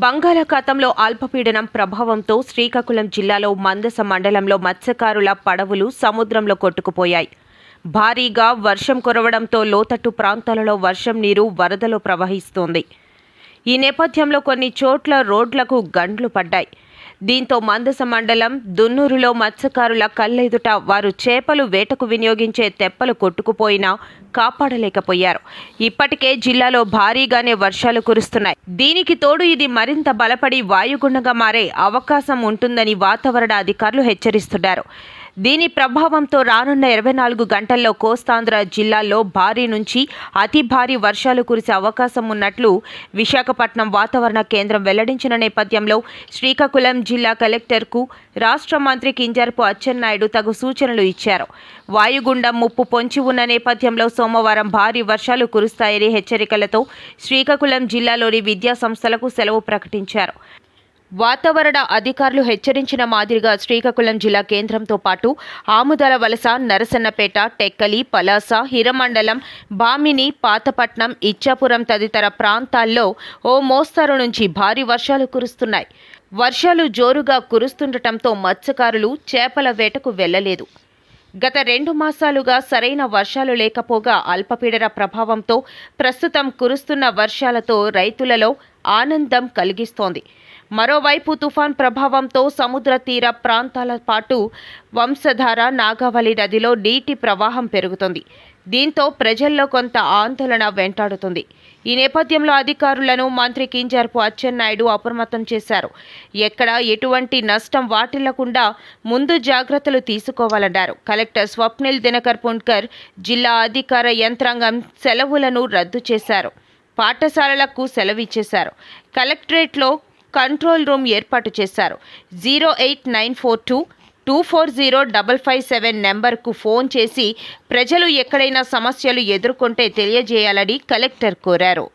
బంగాళాఖాతంలో అల్పపీడనం ప్రభావంతో శ్రీకాకుళం జిల్లాలో మందస మండలంలో మత్స్యకారుల పడవలు సముద్రంలో కొట్టుకుపోయాయి. భారీగా వర్షం కురవడంతో లోతట్టు ప్రాంతాలలో వర్షం నీరు వరదలో ప్రవహిస్తోంది. ఈ నేపథ్యంలో కొన్ని చోట్ల రోడ్లకు గండ్లు పడ్డాయి. దీంతో మందస మండలం దున్నూరులో మత్స్యకారుల కళ్ళెదుట వారు చేపలు వేటకు వినియోగించే తెప్పలు కొట్టుకుపోయినా కాపాడలేకపోయారు. ఇప్పటికే జిల్లాలో భారీగానే వర్షాలు కురుస్తున్నాయి. దీనికి తోడు ఇది మరింత బలపడి వాయుగుండంగా మారే అవకాశం ఉంటుందని వాతావరణ అధికారులు హెచ్చరిస్తున్నారు. దీని ప్రభావంతో రానున్న ఇరవై నాలుగు గంటల్లో కోస్తాంధ్ర జిల్లాల్లో భారీ నుంచి అతి భారీ వర్షాలు కురిసే అవకాశం ఉన్నట్లు విశాఖపట్నం వాతావరణ కేంద్రం వెల్లడించిన నేపథ్యంలో శ్రీకాకుళం జిల్లా కలెక్టర్కు రాష్ట్ర మంత్రి కింజర్పు అచ్చెన్నాయుడు తగు సూచనలు ఇచ్చారు. వాయుగుండం ముప్పు పొంచి ఉన్న నేపథ్యంలో సోమవారం భారీ వర్షాలు కురుస్తాయని హెచ్చరికలతో శ్రీకాకుళం జిల్లాలోని విద్యా సంస్థలకు సెలవు ప్రకటించారు. వాతావరణ అధికారులు హెచ్చరించిన మాదిరిగా శ్రీకాకుళం జిల్లా కేంద్రంతో పాటు ఆముదల వలస నరసన్నపేట టెక్కలి పలాస హిరమండలం బామిని పాతపట్నం ఇచ్చాపురం తదితర ప్రాంతాల్లో ఓ మోస్తరు నుంచి భారీ వర్షాలు కురుస్తున్నాయి. వర్షాలు జోరుగా కురుస్తుండటంతో మత్స్యకారులు చేపల వేటకు వెళ్ళలేదు గత రెండు మాసాలుగా సరైన వర్షాలు లేకపోగా అల్పపీడన ప్రభావంతో ప్రస్తుతం కురుస్తున్న వర్షాలతో రైతులలో ఆనందం కలిగిస్తోంది. మరోవైపు తుఫాన్ ప్రభావంతో సముద్ర తీర ప్రాంతాల పాటు వంశధార నాగావళి నదిలో నీటి ప్రవాహం పెరుగుతుంది. దీంతో ప్రజల్లో కొంత ఆందోళన వెంటాడుతుంది. ఈ నేపథ్యంలో అధికారులను మంత్రి కింజర్పు అచ్చెన్నాయుడు అప్రమత్తం చేశారు. ఎక్కడ ఎటువంటి నష్టం వాటిల్లకుండా ముందు జాగ్రత్తలు తీసుకోవాలన్నారు. కలెక్టర్ స్వప్నిల్ దినకర్ పుణ్కర్ జిల్లా అధికార యంత్రాంగం సెలవులను రద్దు చేశారు. పాఠశాలలకు సెలవిచ్చేశారు. కలెక్టరేట్లో కంట్రోల్ రూమ్ ఏర్పాటు చేశారు. Zero eight nine four two two four zero double five seven నెంబర్కు ఫోన్ చేసి ప్రజలు ఎక్కడైనా సమస్యలు ఎదుర్కొంటే తెలియజేయాలని కలెక్టర్ కోరారు.